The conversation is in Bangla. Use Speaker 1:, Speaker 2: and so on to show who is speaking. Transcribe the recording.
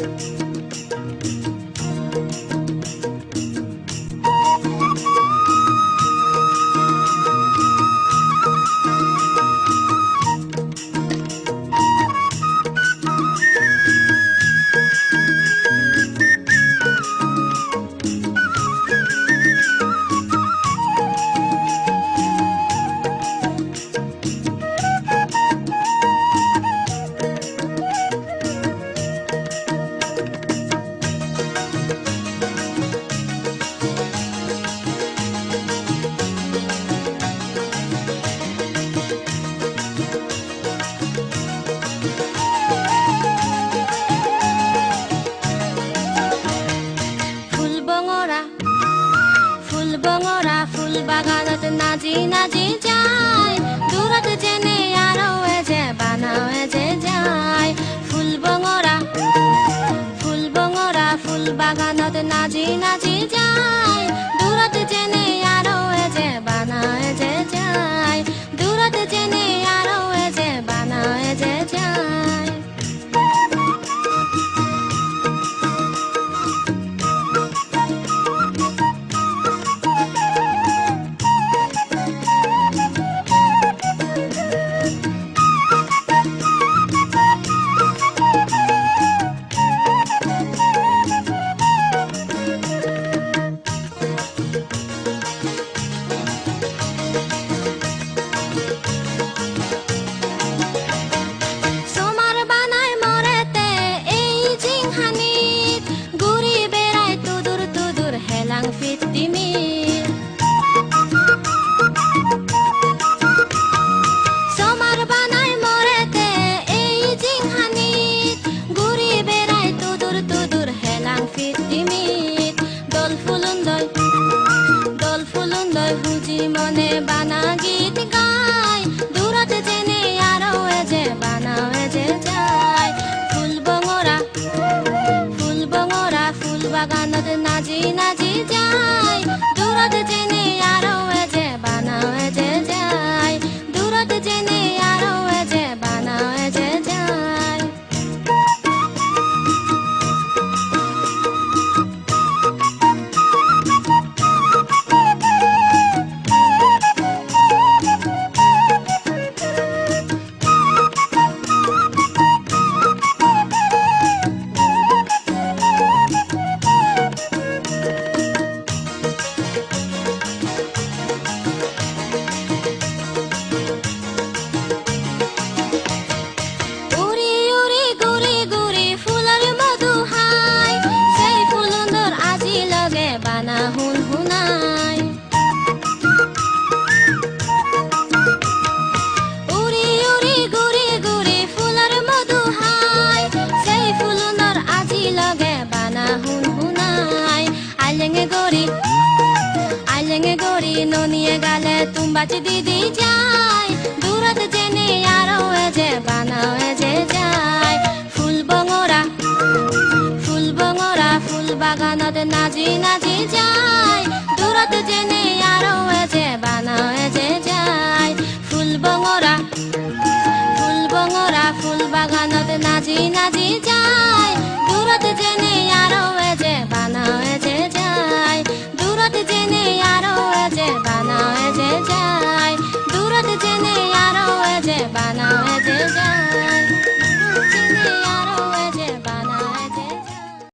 Speaker 1: Thank you. নাচি নাচি যায়। দূরত জেনে আরও এজে বানাও এজে যায়। ফুল বঙরা ফুল বঙরা ফুল বাগানত নাচি নাচি में ಕಿನ್ನು ನೀಗಲೆ ತುಂಬಾ ಚಿದಿದಿ ಜಾಯ್ ದೂರದ ಜೆನೆ ಯಾರೋ ಎಜೆ ಬಾನಾವ್ যে ಜಾಯ್ ফুল বঙরা ফুল বঙরা, ফুল বাগানত নাজি নাজি যায়। দূরত জেনে আরও এজে বানাও যে যায়।